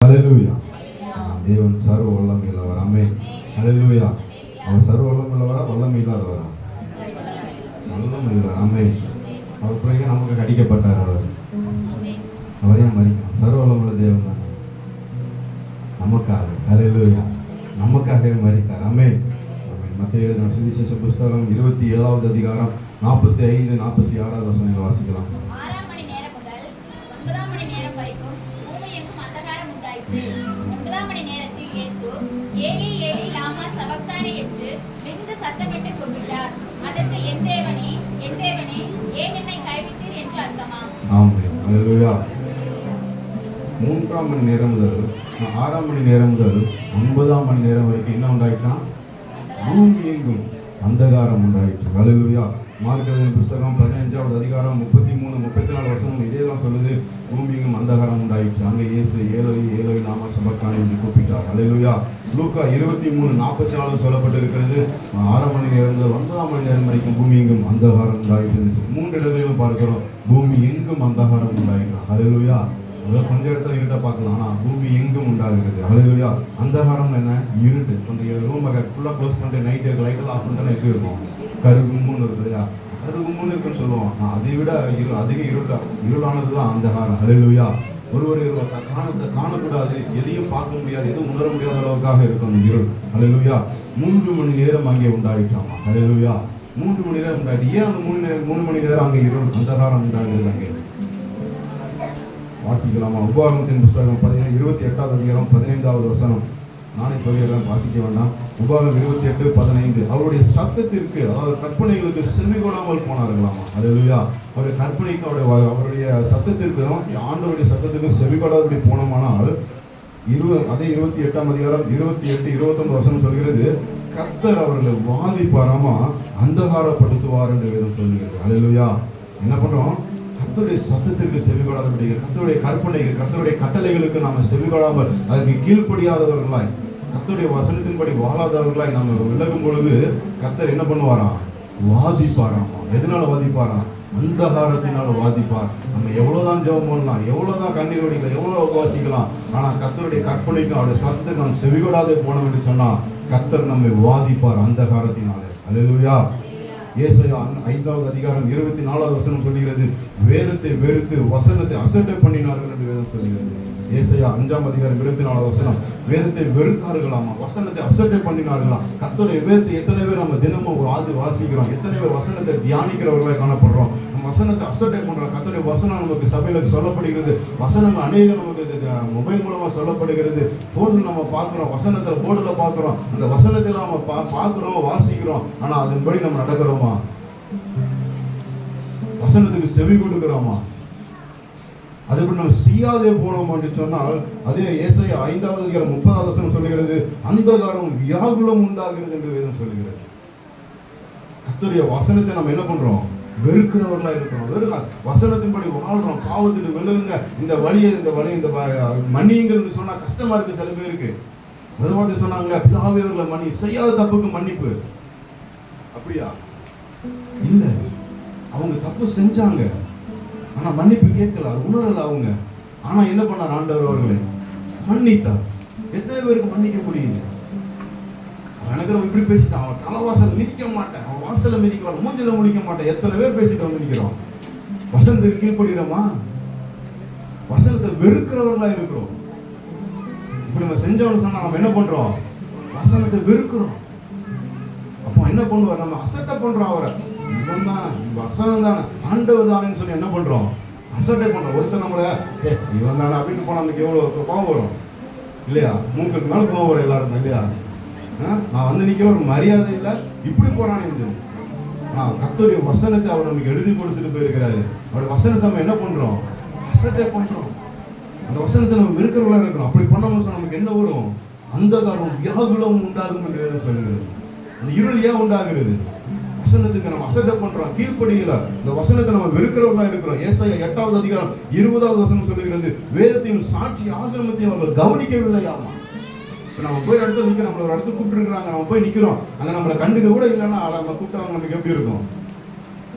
ஹalleluya தேவன் சர்வ வல்லமை உள்ளவர் ஆமென் ஹalleluya அவர் சர்வ வல்லம் உள்ளவரா வல்லம் இல்லாதவரா வல்லம் உள்ளவர் ஆமென் அவர் பிறகு நமக்கு கடிக்கப்பட்டார் அவர். அவரே மறிக்கணும் சர்வ வல்லமுள்ள தேவன். தான் நமக்காக. ஹalleluya நமக்காகவே மறித்தார் ஆமென் ஆமென் மத்திய எழுதின சுவிசேஷ புஸ்தகம் இருபத்தி ஏழாவது அதிகாரம் நாற்பத்தி ஐந்து நாற்பத்தி ஆறாவது வசனங்கள் வாசிக்கலாம். உண்டாயிற்று. ஒன்பதாம் மணி நேரத்தில் இயேசு ஏலி ஏலி லாமா சபக்தானே என்று மிகுந்த சத்தமிட்டு கூப்பிட்டார். அதற்கு என் தேவனே என் தேவனே ஏன் என்னை கைவிட்டீர் என்று அர்த்தமா? மூன்றாம் மணி நேரம் முதல் ஆறாம் மணி நேரம் முதல் ஒன்பதாம் மணி நேரம் வரைக்கும் என்ன உண்டாயிடுச்சான் பூமி எங்கும் அந்தகாரம் உண்டாயிற்று. ஹalleluya மார்க்கழுதின புஸ்தகம் பதினஞ்சாவது அதிகாரம் முப்பத்தி மூணு முப்பத்தி நாலு வருஷமும் இதே தான் சொல்லுது. பூமி எங்கும் அந்தகாரம் உண்டாயிடுச்சு அங்கே இயேசு ஏலோய் ஏலோய் நாம சபக்கான என்று கூப்பிட்டார். அலையிலுயா லூக்கா இருபத்தி மூணு நாற்பத்தி நாலு சொல்லப்பட்டிருக்கிறது. ஆறாம் மணி நேரம் ஒன்பதாம் மணி நேரம் வரைக்கும் பூமி எங்கும் அந்தகாரம் உண்டாயிட்டு இருந்துச்சு மூன்று இடங்களிலும் பார்க்கிறோம். பூமி எங்கும் அந்தகாரம் உண்டாயிட்டான் அலையிலுயா ஏதோ கொஞ்சம் இடத்துல இருட்டை பார்க்கலாம் ஆனால் பூமி எங்கும் உண்டாகிறது. ஹalleluya. அந்தகாரம் என்ன? இருட்டு. அந்த ரூமை ஃபுல்லாக க்ளோஸ் பண்ணிட்டு நைட்டு லைட்டெல்லாம் ஆஃப் பண்ணிட்டா எப்படி இருக்கும்? கருகும்னு இருக்கு இல்லையா? கருகும்னு இருக்குன்னு சொல்லுவோம். ஆனால் அதை விட இரு அதிக இருட்டா? இருளானது தான் அந்தகாரம். ஹalleluya. ஒருவர் இருவர் காணத்தை காணக்கூடாது. எதையும் பார்க்க முடியாது. எதுவும் உணர முடியாத அளவுக்காக இருக்கும் அந்த இருள். ஹalleluya. மூன்று மணி நேரம் அங்கே உண்டாயிட்டாமா ஹalleluya. மூன்று மணி நேரம் உண்டாயிட்டு ஏன் அந்த மூணு நேரம் மூணு மணி நேரம் அங்கே இருள்? அந்தகாரம் உண்டாகிறது அங்கே. வாசிக்கலாமா. உபாகமத்தின் புஸ்தகம் பதினேழு இருபத்தி எட்டாவது அதிகாரம் பதினைந்தாவது வசனம். நானே சொல்லிடுறேன் வாசிக்க வேண்டாம். உபாகம் இருபத்தி எட்டு பதினைந்து. அவருடைய சத்தத்திற்கு அதாவது கற்பனைகளுக்கு செவி கொடாமல் போனார்களாமா. அல்லேலூயா. அவருடைய கற்பனைக்கு அவருடைய அவருடைய சத்தத்திற்கும் ஆண்டவருடைய சத்தத்திற்கும் செவி கொடாதபடி போனோமானால் இருபது அதே இருபத்தி எட்டாம் அதிகாரம் இருபத்தி எட்டு இருபத்தொன்பது வசனம் சொல்கிறது கத்தர் அவர்களை வாதிப்பாராமா அந்தகாரப்படுத்துவார் என்று வேதம் சொல்கிறது. அல்லேலூயா. என்ன பண்ணுறோம் கத்தருடைய சத்தத்திற்கு செவிகொடாதபடி கத்தருடைய கற்பனைக்கு கத்தருடைய கட்டளைகளுக்கு நாம் செவிகொடாமல் அதற்கு கீழ்ப்படியாதவர்களாய் கத்தருடைய வசனத்தின்படி வாழாதவர்களாய் நம்ம விலகும் பொழுது கத்தர் என்ன பண்ணுவாராம்? வாதிப்பாராம்? எதனால வாதிப்பாராம்? அந்தகாரத்தினால வாதிப்பார். நம்ம எவ்வளோதான் ஜெபம் பண்ணலாம் எவ்வளோதான் கண்ணீர் வடிக்கலாம் எவ்வளோ உபவாசிக்கலாம் ஆனால் கத்தருடைய கற்பனைக்கும் அவருடைய சத்தத்துக்கு நாம் செவிகொடாதே போனோம் என்று சொன்னால் கத்தர் நம்மை வாதிப்பார் அந்தகாரத்தினாலே. அல்லேலூயா ஏசாயா ஐந்தாவது அதிகாரம் இருபத்தி நாலாவது வசனம் சொல்கிறது வேதத்தை வெறுத்து வசனத்தை அசட்டை பண்ணினார்கள் என்று வேதம் சொல்கிறது ஏசையா அஞ்சாம் அதிகாரம் இருபத்தி நாலாவது வசனம் வேதத்தை வெறுத்தார்களாமா? வசனத்தை அசட்டை பண்ணினார்களாம் கத்தோடைய வேதத்தை எத்தனை பேர் நம்ம தினமும் ஆதி வாசிக்கிறோம்? எத்தனை பேர் வசனத்தை தியானிக்கிறவர்களாக காணப்படுறோம்? நம்ம வசனத்தை அசட்டை பண்ணுறோம் கத்தோடைய வசனம் நமக்கு சபையில் சொல்லப்படுகிறது. வசனங்கள் அநேகம் நமக்கு மொபைல் மூலமாக சொல்லப்படுகிறது. ஃபோனில் நம்ம பார்க்குறோம் வசனத்தில் போர்டில் பார்க்குறோம். அந்த வசனத்தில் நம்ம பா பார்க்குறோம் வாசிக்கிறோம். ஆனால் அதன்படி நம்ம நடக்கிறோமா? வசனத்துக்கு செவி கொடுக்குறோமா? அதுபடி நம்ம செய்யாதே போனோம் என்று சொன்னால் அதே ஏசாயா ஐந்தாவது அதிகாரம் முப்பதாவது வசனம் சொல்லுகிறது அந்தகாரம் வியாகுலம் உண்டாகிறது என்று வேதம் சொல்லுகிறது. கர்த்தருடைய வசனத்தை நம்ம என்ன பண்றோம்? வெறுக்கிறவர்களா இருக்கிறோம். வெறுக்க வசனத்தின்படி வாழ்றோம். பாவத்துக்கு விழுகுங்க இந்த வழியை இந்த வழி இந்த மன்னியுங்கள் சொன்னா கஷ்டமா இருக்கு சில பேருக்கு. விதவாதி சொன்னாங்களே பிதாவே அவர்களை மன்னி செய்யாத தப்புக்கு மன்னிப்பு. அப்படியா? இல்லை. அவங்க தப்பு செஞ்சாங்க. ஆனால் மன்னிப்பு கேட்கல அது உணரல அவங்க. ஆனால் என்ன பண்ணார் ஆண்டவர் அவர்களே? மன்னித்தார். எத்தனை பேருக்கு மன்னிக்க முடியுது? எனக்கு அவன் இப்படி பேசிட்டான். அவன் தலைவாசல் மிதிக்க மாட்டேன். அவன் வாசல மிதிக்க மாட்டேன் மூஞ்சில முடிக்க மாட்டேன். எத்தனை பேர் பேசிட்டு வந்து நிற்கிறோம் வசனத்துக்கு கீழ்ப்படுகிறோமா? வசனத்தை வெறுக்கிறவர்களா இருக்கிறோம். இப்படி நம்ம செஞ்சோம்னு சொன்னா நம்ம என்ன பண்றோம்? வசனத்தை வெறுக்கிறோம். என்ன பண்ணுவார்? நம்ம அசட்டை பண்றோம் அவரை. இவன் தான் வசனம் தானே ஆண்டவர் தானேன்னு சொல்லி என்ன பண்றோம்? அசட்டை பண்ணுறோம் ஒருத்தர் நம்மள ஏ இவன் தானே அப்படின்ட்டு போனா நமக்கு எவ்வளோ கோவம் வரும்? இல்லையா? மூக்குக்கு மேலே கோவம் வரும் எல்லாரும் இல்லையா? ஆ? நான் வந்து நிற்கிற ஒரு மரியாதை இல்லை. இப்படி போறானே சொல்லி கத்தோடைய வசனத்தை அவர் நமக்கு எழுதி கொடுத்துட்டு போயிருக்கிறாரு. அவருடைய வசனத்தை நம்ம என்ன பண்றோம்? அசட்டை பண்றோம். அந்த வசனத்தை நம்ம வெறுக்கிறவர்களா இருக்கணும். அப்படி பண்ணோம்னு சொன்னால் நமக்கு என்ன வரும்? அந்த காரணம் வியாகுலம் உண்டாகும் என்று சொல்லுகிறது. அந்த இருள் ஏன் உண்டாகிறது. வசனத்துக்கு நம்ம அசட்டை பண்றோம் கீழ்ப்படியில இந்த வசனத்தை நம்ம வெறுக்கிறவர்களா இருக்கிறோம். ஏசாயா எட்டாவது அதிகாரம் இருபதாவது வசனம் சொல்லுகிறது வேதத்தையும் சாட்சி ஆக்கிரமத்தையும் அவர்கள் கவனிக்கவில்லையாமா? இப்போ நம்ம போய் இடத்துல நிற்கிறோம் நம்மள ஒரு இடத்துக்கு கூப்பிட்டுருக்காங்க நம்ம போய் நிற்கிறோம் அங்கே நம்மளை கண்டுக்க கூட இல்லைன்னா நம்ம கூப்பிட்டவங்க நமக்கு எப்படி இருக்கும்?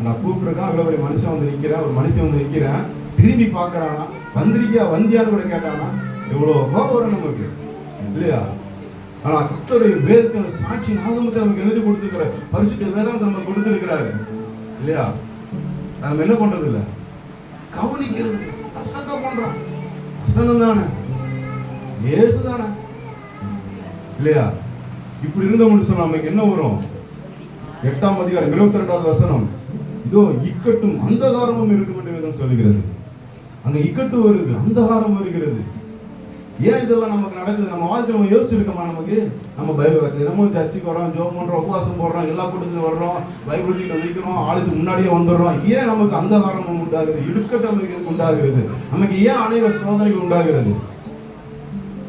நான் கூப்பிட்டுருக்கேன் அவ்வளோ ஒரு மனுஷன் வந்து நிற்கிறேன் ஒரு மனுஷன் வந்து நிற்கிறேன் திரும்பி பார்க்கறானா? வந்திருக்கியா? வந்தியான்னு கூட கேட்டானா? எவ்வளோ கோபம் வரும் நமக்கு இல்லையா? ஆனால் கத்தருடைய வேதத்தின் சாட்சி நாகமத்தை நமக்கு எழுதி கொடுத்துருக்கிற பரிசுத்த வேதாந்தத்தை நமக்கு கொடுத்துருக்கிறாரு. இல்லையா? நம்ம என்ன பண்றது இல்லை? கவனிக்கிறது அசட்ட பண்றோம். வசனம் தானே? ஏசு தானே இல்லையா? இப்படி இருந்தவங்க சொன்னா நமக்கு என்ன வரும்? எட்டாம் அதிகாரம் இருபத்தி ரெண்டாவது வசனம். இதோ இக்கட்டும் அந்தகாரமும் இருக்கும் என்று வேதம் சொல்லுகிறது. அங்க இக்கட்டு வருது அந்தகாரம் வருகிறது. ஏன் இதெல்லாம் நமக்கு நடக்குது? நம்ம வாழ்க்கை நம்ம யோசிச்சிருக்கோமா நமக்கு? நம்ம பைபிள் தினமும் சர்ச்சுக்கு வரோம் ஜோம் பண்ணுறோம் உபவாசம் போடுறோம் எல்லா கூட்டத்திலும் வர்றோம் பைபிள் தூக்கிட்டு நிற்கிறோம் ஆளுக்கு முன்னாடியே வந்துடுறோம். ஏன் நமக்கு அந்த காரணம் உண்டாகுது? இடுக்கட்டம் உண்டாகிறது நமக்கு ஏன் அநேக சோதனைகள் உண்டாகிறது?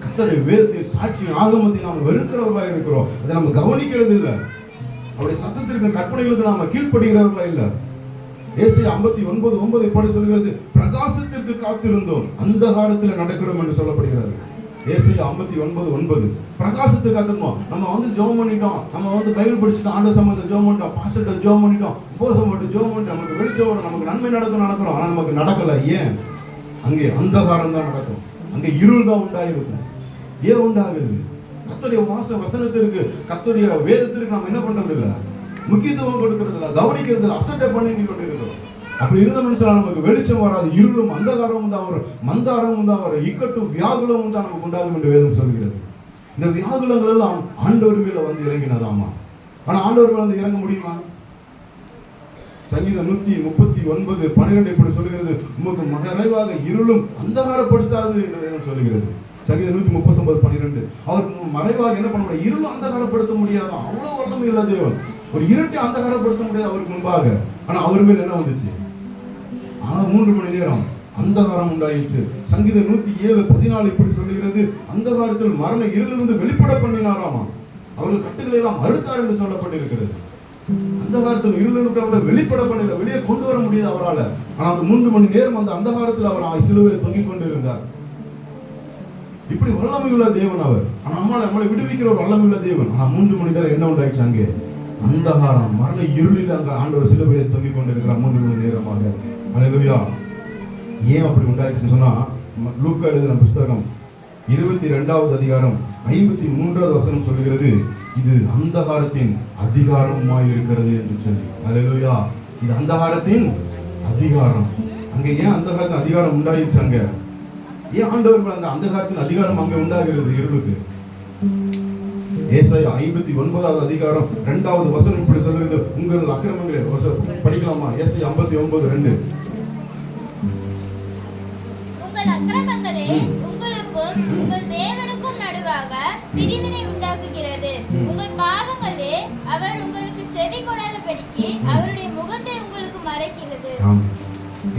கத்தரை வேதத்தை சாட்சி ஆகமத்தை நாம் வெறுக்கிறவர்களாக இருக்கிறோம். அதை நம்ம கவனிக்கிறது இல்லை அவருடைய சத்தத்திற்கு கற்பனைகளுக்கு நாம் கீழ்ப்படுகிறவர்களா இல்லை. ஏசி ஐம்பத்தி ஒன்பது ஒன்பது எப்படி சொல்கிறது. பிரகாசத்திற்கு காத்திருந்தோம். அந்தகாரத்தில் நடக்கிறோம் என்று சொல்லப்படுகிறது. ஏசி ஐம்பத்தி ஒன்பது ஒன்பது. பிரகாசத்துக்கு காத்திருந்தோம். நம்ம வந்து ஜோம் பண்ணிட்டோம். நம்ம வந்து பைபிள் படிச்சுட்டோம் ஆண்ட சமயத்தை ஜோம் பண்ணிட்டோம். பாஸ்டர்ட்ட ஜோம் பண்ணிட்டோம். உபவாசம் போட்டு ஜோம் பண்ணிட்டோம். நமக்கு வெளிச்சம் வரும் நமக்கு நன்மை நடக்கும் நடக்கிறோம். ஆனால் நமக்கு நடக்கலை. ஏன்? அங்கே அந்தகாரம் தான் நடக்கும். அங்கே இருள் தான் உண்டாகிருக்கும் ஏன் உண்டாகுது? கத்துடைய வாச வசனத்திற்கு கத்துடைய வேதத்திற்கு நம்ம என்ன பண்றது இல்லை முக்கியத்துவம் கொடுக்கிறது இல்லை கவனிக்கிறது இல்ல அசட்டை பண்ணி கொண்டிருக்கிறோம். அப்படி இருந்தோம்னு சொன்னா நமக்கு வெளிச்சம் வராது இருளும் அந்தகாரமும் தான் வரும் மந்தாரமும் தான் வரும் இக்கட்டும் வியாகுலமும் தான் நமக்கு உண்டாகும் என்று வேதம் சொல்கிறது இந்த வியாகுலங்கள் எல்லாம் ஆண்டவர் மேல வந்து இறங்கினதாமா? ஆனா ஆண்டவர் மேல வந்து இறங்க முடியுமா? சங்கீதம் நூத்தி முப்பத்தி ஒன்பது பன்னிரெண்டு இப்படி சொல்லுகிறது. உமக்கு மறைவாக இருளும் அந்தகாரப்படுத்தாது என்று வேதம் சொல்லுகிறது. சங்கீதம் நூத்தி முப்பத்தி ஒன்பது பன்னிரெண்டு. அவருக்கு மறைவாக என்ன பண்ண முடியாது இருளும் அந்தகாரப்படுத்த முடியாதான் அவ்வளவு வல்லமை இல்ல தேவன். ஒரு இருட்டை அந்தகாரப்படுத்த முடியாது அவருக்கு முன்பாக. ஆனா அவர் மேல் என்ன வந்துச்சு? ஆனா மூன்று மணி நேரம் அந்தகாரம் உண்டாயிற்று. சங்கீதம் நூத்தி ஏழு பதினாலு இப்படி சொல்லுகிறது. அந்தகாரத்தில் மரண இருளிலிருந்து வெளிப்பட பண்ணினாராமா? அவர்கள் கட்டுகளை எல்லாம் மறுத்தார் என்று சொல்லப்பட்டிருக்கிறது. அந்தகாரத்தில் இருளுன்றவங்களை வெளிப்பட பண்ணல வெளியே கொண்டு வர முடியாது அவரால். ஆனா அந்த மூன்று மணி நேரம் அந்த அந்தகாரத்தில் அவர் சிலுவையில் தொங்கிக் கொண்டிருந்தார். இப்படி வல்லமை உள்ள தேவன் அவர். ஆனா நம்மளை நம்மளை விடுவிக்கிற ஒரு வல்லமை உள்ள தேவன். ஆனா மூன்று மணி நேரம் என்ன உண்டாயிடுச்சு அங்கே? அந்தகாரம் மரண இருளில் அங்க ஆண்டவர் சிலுவையிலே தொங்கிக் கொண்டிருக்கிறார் மூன்று மணி நேரமாக. அழகுவியா ஏன் அப்படி உண்டாயிடுச்சுன்னு சொன்னா லூக்கா எழுதின புஸ்தகம் இருபத்தி ரெண்டாவது அதிகாரம் ஐம்பத்தி மூன்றாவது வசனம் சொல்கிறது இது அந்தகாரத்தின் அதிகாரமாய் இருக்கிறது என்று சொல்லி. அழகுவியா இது அந்தகாரத்தின் அதிகாரம். அங்க ஏன் அந்தகாரத்தின் அதிகாரம் உண்டாயிடுச்சு அங்க? ஏன் ஆண்டவர் அந்த அந்தகாரத்தின் அதிகாரம் அங்கே உண்டாகிறது இருளுக்கு? ஏசாயா ஐம்பத்தி ஒன்பதாவது அதிகாரம் இரண்டாவது வசனம் இப்படி சொல்லுகிறது. உங்கள் அக்கிரமங்களே படிக்கலாமா? ஏசாயா ஐம்பத்தி ஒன்பது ரெண்டு.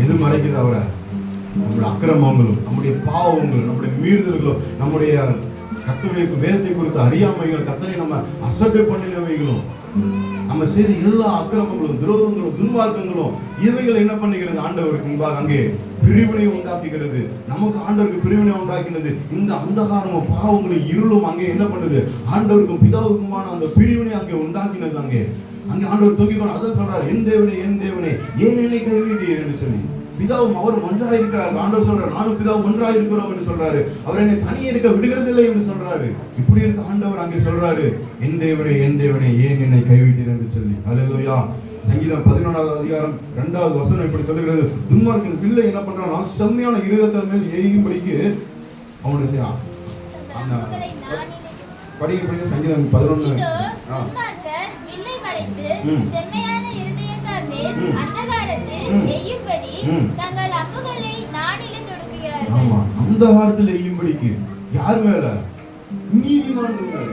எது மறைக்குது அவரை? நம்முடைய அக்கிரமங்களும் நம்முடைய பாவங்களும் நம்முடைய மீறுதல்களும் நம்முடைய கத்தருடைய வேதத்தை குறித்த அறியாமைகள் கத்தரை நம்ம அசட்டை பண்ணினவைகளும் நம்ம செய்த எல்லா அக்கிரமங்களும் துரோகங்களும் துன்மார்க்கங்களும் இவைகள் என்ன பண்ணுகிறது? ஆண்டவருக்கு முன்பாக அங்கே பிரிவினை உண்டாக்குகிறது. நமக்கு ஆண்டவருக்கு பிரிவினை உண்டாக்கினது. இந்த அந்தகாரமும் பாவங்களும் இருளும் அங்கே என்ன பண்ணுது? ஆண்டவருக்கும் பிதாவுக்குமான அந்த பிரிவினை அங்கே உண்டாக்கினது அங்கே. அங்கே ஆண்டவர் தொங்கிக்கணும் அதான் சொல்றாரு என் தேவனே என் தேவனே ஏன் என்னை கைவிட்டீர்? என்று சொல்லி. பிதாவும் அவரும் ஒன்றாக இருக்கிறார் ஆண்டவர் சொல்றாரு நானும் பிதாவும் ஒன்றாக இருக்கிறோம் என்று சொல்றாரு. அவர் என்னை தனியே இருக்க விடுகிறதில்லை என்று சொல்றாரு. இப்படி இருக்க ஆண்டவர் அங்கே சொல்றாரு. என் தேவனே என் தேவனே ஏன் என்னை கைவிட்டீர்? என்று சொல்லி. அல்லேலூயா சங்கீதம் பதினொன்றாவது அதிகாரம் இரண்டாவது வசனம் இப்படி சொல்லுகிறது. துன்மார்க்கின் பிள்ளை என்ன பண்றான்னா செம்மையான இருதயத்தின் மேல் எய்யும்படிக்கு அம்புகளை நாணிலே படிக்க படிக்க சங்கீதம் பதினொன்று ஆ. அந்தகாரத்தில். எய்யும்படி. தங்கள் அம்புகளை நாணிலே தொடுக்குகிறார்கள் ஆமா அந்த காலத்தில் எய்யும்படிக்கு யார் மேல? நீதிமான்கள் மேல.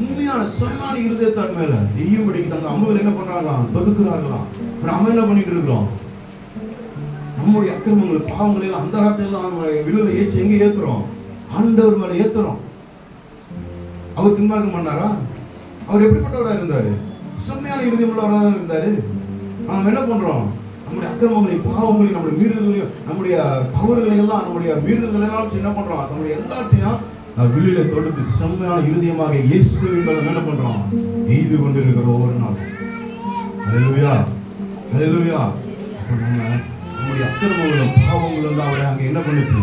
உண்மையான சன்னான இருதயத்தார் மேல எய்யும்படிக்கு தங்க அம்புகள் என்ன பண்றாங்களாம்? தொடுக்கிறார்களாம் அவன் என்ன பண்ணிட்டு இருக்கிறோம் நம்முடைய அக்கிரமங்கள் பாவங்களை எல்லாம் அந்த காலத்துல எல்லாம் நம்ம வில்லுல ஏற்றி எங்க ஏத்துறோம்? ஆண்டவர் மேல ஏத்துறோம். அவர் தின்பார்க்கம் பண்ணாரா? அவர் எப்படிப்பட்டவரா இருந்தாரு? செம்மையான இருதயம் உள்ளவராக இருந்தாரு. நாம் என்ன பண்ணுறோம் நம்முடைய அக்கிரமங்களை பாவங்களையும் நம்முடைய மீறுதல்களையும் நம்முடைய தவறுகளையெல்லாம் நம்முடைய மீறுதல்களையெல்லாம் வச்சு என்ன பண்ணுறோம் நம்முடைய எல்லாத்தையும் நான் வெளியில தொடுத்து செம்மையான இருதயமாக இயேசு என்ன பண்றோம்? எய்து கொண்டிருக்கிற ஒவ்வொரு நாளும் ஹalleluya ஹalleluya. நம்முடைய அக்கிரமங்களும் பாவங்களும் தான் அவரை அங்கே என்ன பண்ணுச்சு?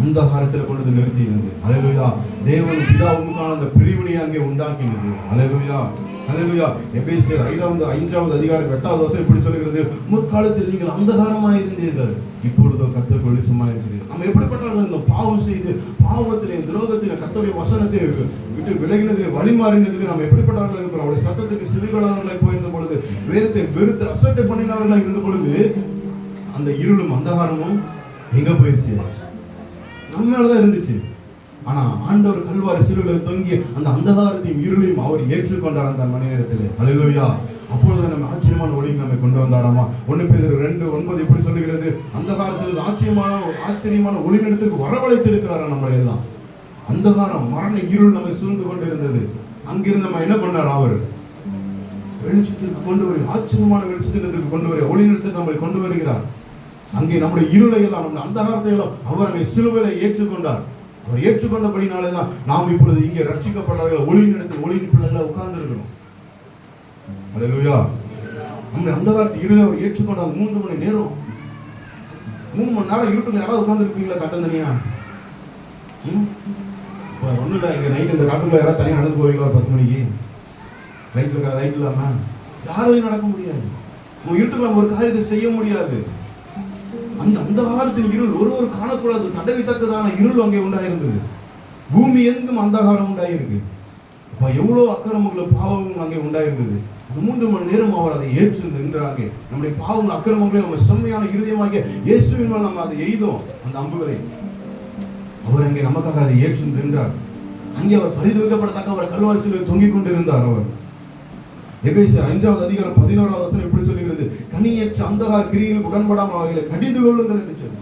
அந்தகாரத்தில் கொண்டு வந்து நிறுத்தினது. அழகுயா தேவன் பிதாவுக்கான அந்த பிரிவினை அங்கே உண்டாக்கினது. அழகுயா அழகுயா எபேசியர் ஐந்தாவது ஐந்தாவது அதிகாரம் எட்டாவது வருஷம் இப்படி சொல்கிறது முற்காலத்தில் நீங்கள் அந்தகாரமாக இருந்தீர்கள். இப்பொழுதோ கத்தருக்கு வெளிச்சமாக இருக்கிறீர்கள். நம்ம எப்படிப்பட்டவர்கள் இந்த பாவம் செய்து பாவத்திலே துரோகத்திலே கத்தோடைய வசனத்தை விட்டு விலகினதிலே வழிமாறினதிலே நாம் எப்படிப்பட்டவர்கள் இருக்கிறோம்? அவருடைய சத்தத்துக்கு சிறுகளாக போயிருந்த பொழுது வேதத்தை வெறுத்து அசட்டை பண்ணினவர்களாக இருந்த பொழுது அந்த இருளும் அந்தகாரமும் எங்கே போயிடுச்சு நம்ம மேலதான் இருந்துச்சு. ஆனா ஆண்டவர் கல்வாரி சிலுவையில் தொங்கி அந்த அந்தகாரத்தையும் இருளையும் அவர் ஏற்றுக்கொண்டார் அந்த மணி நேரத்தில் அல்லேலூயா அப்பொழுது நம்ம ஆச்சரியமான ஒளிக்கு நம்மை கொண்டு வந்தாராமா? ஒன்று பேர் ரெண்டு ஒன்பது எப்படி சொல்லுகிறது. அந்தகாரத்தில் ஆச்சரியமான ஆச்சரியமான ஒளி நிலத்திற்கு வரவழைத்து இருக்கிறாரா நம்மளை எல்லாம்? அந்தகாரம் மரண இருள் நம்மை சூழ்ந்து கொண்டு இருந்தது அங்கிருந்து நம்ம என்ன பண்ணார் அவர்? வெளிச்சத்திற்கு கொண்டு வரு ஆச்சரியமான வெளிச்சத்திற்கு கொண்டு வர ஒளி நிலத்திற்கு நம்மளை கொண்டு வருகிறார். அங்கே நம்முடைய இருளை எல்லாம் நம்முடைய அந்தகாரத்தை எல்லாம் அவர் அங்கே சிலுவையில ஏற்றுக்கொண்டார். அவர் ஏற்றுக்கொண்டபடினாலே தான் நாம் இப்பொழுது இங்கே ரட்சிக்கப்பட்டார்கள் ஒளி நடத்தில் ஒளி நிப்பிள்ள உட்கார்ந்து இருக்கிறோம் அல்லேலூயா நம்முடைய அந்தகாரத்தை இருளை அவர் ஏற்றுக்கொண்டார். மூன்று மணி நேரம். மூணு மணி நேரம் இருட்டுல யாராவது உட்கார்ந்து இருப்பீங்களா தட்டந்தனியா ம்? இப்போ ஒன்றும் இல்லை இங்கே நைட் இந்த காட்டுக்குள்ள யாராவது தனியாக நடந்து போவீங்களா ஒரு பத்து மணிக்கு? லைட் இருக்கா லைட் இல்லாம? யாரும் நடக்க முடியாது. உங்க இருட்டுக்குள்ள நம்ம ஒரு காரியத்தை செய்ய முடியாது. அந்த அந்தகாரத்தின் இருள் ஒருவர் காணக்கூடாது தடவித்தக்கதான இருள் அங்கே உண்டாயிருந்தது. பூமி எங்கும் அந்தகாரம் உண்டாயிருக்கு. அப்ப எவ்வளோ அக்கிரமங்களும் பாவங்களும் அங்கே உண்டாயிருந்தது. அந்த மூன்று மணி நேரம் அவர் அதை ஏற்று நின்றாங்க. நம்முடைய பாவங்கள் அக்கிரமங்களையும் நம்ம செம்மையான இருதயமாகிய இயேசுவின் மேல் நம்ம அதை எய்தோம் அந்த அம்புகளை. அவர் அங்கே நமக்காக அதை ஏற்று நின்றார். அங்கே அவர் பரிதுவைக்கப்படத்தக்க அவர் கல்வாரி தொங்கிக் கொண்டிருந்தார் அவர். எபேசியர் அஞ்சாவது அதிகாரம் பதினோராவது வசனம் இப்படி சொல்லுகிறது. கனியற்ற அந்தகார கிரியில் உடன்படாமல் அவர்களை கடிந்து கொள்ளுங்கள் என்று சொல்லி.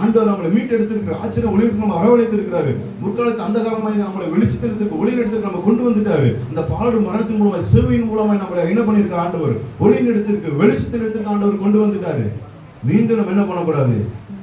ஆண்டவர் நம்மளை மீட்டெடுத்திருக்கிறார் ஆச்சரியம் ஒளியெடுத்து நம்ம அரவழைத்திருக்கிறாரு முற்காலத்து அந்தகாரமாய் நம்மளை வெளிச்சத்தினத்துக்கு ஒளி எடுத்து நம்ம கொண்டு வந்துட்டாரு. அந்த பாலடு மரத்தின் மூலமாக செவியின் மூலமாக நம்மளை என்ன பண்ணியிருக்க ஆண்டவர். ஒளியின் எடுத்திருக்கு வெளிச்சத்தின் இடத்துக்கு ஆண்டவர் கொண்டு வந்துட்டாரு. மீண்டும் நம்ம என்ன பண்ணக்கூடாது?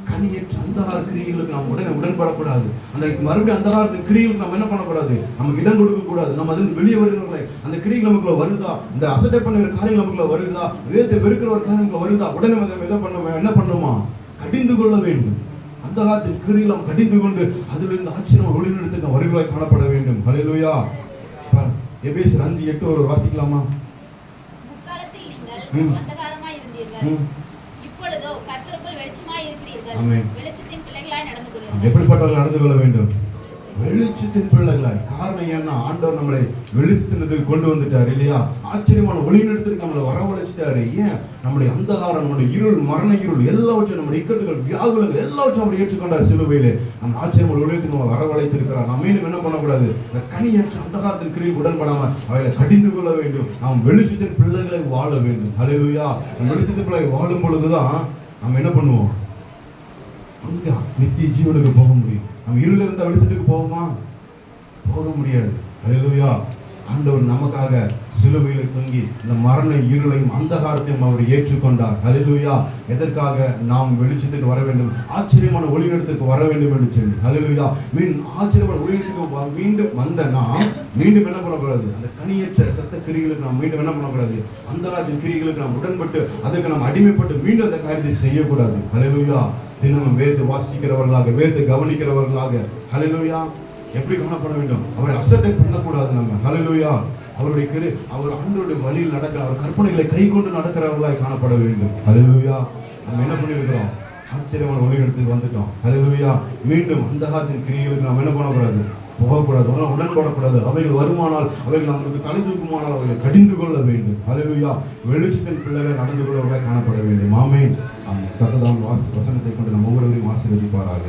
கனியற்ற அந்தகார கிரியைகளுக்கு நம்ம உடனே உடன்படக்கூடாது. அந்த மறுபடியும் அந்தகாரத்தின் கிரியைகளுக்கு நம்ம என்ன பண்ணக்கூடாது? நமக்கு இடம் கொடுக்க கூடாது நம்ம அதிலிருந்து வெளியே வருகிறவர்களை அந்த கிரிகள் நமக்குள்ள வருதா? இந்த அசட்டை பண்ணுகிற காரியங்கள் நமக்குள்ள வருதா? வேதத்தை வெறுக்கிற ஒரு காரியம் நமக்குள்ள வருதா? உடனே நம்ம என்ன பண்ண என்ன பண்ணுமா? கடிந்து கொள்ள வேண்டும். அந்த காலத்தில் கிரியில் நாம் கடிந்து கொண்டு அதிலிருந்து ஆச்சரியம் ஒளிநடத்தி நாம் வருகளாய் காணப்பட வேண்டும். பாரு எபேசியர் அஞ்சு எட்டு ஒரு வாசிக்கலாமா? ம். ம். இப்பொழுதோ கர்த்தருக்குள் வெளிச்சமாய் இருக்கிறீர்கள் ஆமென். வெளிச்சத்தின் பிள்ளைகளாய் நடந்து கொள்ளுங்கள் எப்படிப்பட்டவர்கள் நடந்து கொள்ள வேண்டும்? வெளிச்சத்தின் பிள்ளைகளாய். காரணம் ஏன்னா ஆண்டவர் நம்மளை வெளிச்சத்தினத்துக்கு கொண்டு வந்துட்டார் இல்லையா? ஆச்சரியமான ஒளிநடத்திற்கு நம்மளை வரவழைச்சிட்டாரு. ஏன்? நம்முடைய அந்தகாரம் நம்முடைய இருள் மரண இருள் எல்லாவற்றையும் நம்முடைய இக்கட்டுகள் வியாகுலங்கள் எல்லாவற்றையும் அவர் ஏற்றுக்கொண்டார் சிலுவையிலே. நம்ம ஆச்சரியமான ஒளிநடத்துக்கு நம்ம வரவழைத்திருக்கிறார். நாம் மீண்டும் என்ன பண்ணக்கூடாது? இந்த கனியற்ற அந்தகாரத்தின் கிரியில் உடன்படாம அவைகளை கடிந்து கொள்ள வேண்டும். நாம் வெளிச்சத்தின் பிள்ளைகளை வாழ வேண்டும். நம்ம வெளிச்சத்தின் பிள்ளை வாழும் பொழுதுதான் நம்ம என்ன பண்ணுவோம்? அங்கே நித்திய ஜீவனுக்கு போக முடியும். நம்ம இருளில் இருந்த வெளிச்சத்துக்கு போகுமா போக முடியாது. ஹalleluya. ஆண்டவர் நமக்காக சிலுவையில் தொங்கி இந்த மரண இருளையும் அந்தகாரத்தையும் அவர் ஏற்றுக்கொண்டார். ஹலிலுயா எதற்காக நாம் வெளிச்சத்துக்கு வர வேண்டும்? ஆச்சரியமான ஒளிநடத்துக்கு வர வேண்டும் என்று சொல்லி. ஹலிலுயா மீன் ஆச்சரியமான ஒளிநடத்துக்கு மீண்டும் வந்த நாம் மீண்டும் என்ன பண்ணக்கூடாது? அந்த கனியற்ற சத்த கிரிகளுக்கு நாம் மீண்டும் என்ன பண்ணக்கூடாது? அந்தகாரத்தின் கிரிகளுக்கு நாம் உடன்பட்டு அதற்கு நாம் அடிமைப்பட்டு மீண்டும் அந்த காரியத்தை செய்யக்கூடாது. ஹலிலுயா தினமும் வேது வாசிக்கிறவர்களாக வேத கவனிக்கிறவர்களாக. ஹalleluya. எப்படி காணப்பட வேண்டும்? அவரை அசட்டை பண்ணக்கூடாது நம்ம. ஹalleluya. அவருடைய கரு அவர் ஆண்டவருடைய வழியில் நடக்கிற அவர் கற்பனைகளை கை கொண்டு நடக்கிறவர்களாய் காணப்பட வேண்டும். ஹalleluya. நம்ம என்ன பண்ணியிருக்கிறோம்? ஆச்சரியமான ஒளி எடுத்து வந்துட்டோம். ஹalleluya. மீண்டும் அந்த காலத்தின் கிரியைகளுக்கு நாம் என்ன பண்ணக்கூடாது? போகக்கூடாது. உடன்படக்கூடாது. அவைகள் வருமானால் அவைகள் நம்மளுக்கு தலை தூக்குமானால் அவைகளை கடிந்து கொள்ள வேண்டும். ஹalleluya. வெளிச்சத்தின் பிள்ளைகள் நடந்து கொள்ளவர்களாக காணப்பட வேண்டும். மாமே கத்ததான் வாசி வசனத்தை கொண்டு நம்ம ஒவ்வொருவரையும் ஆசீர்வதிப்பாராக.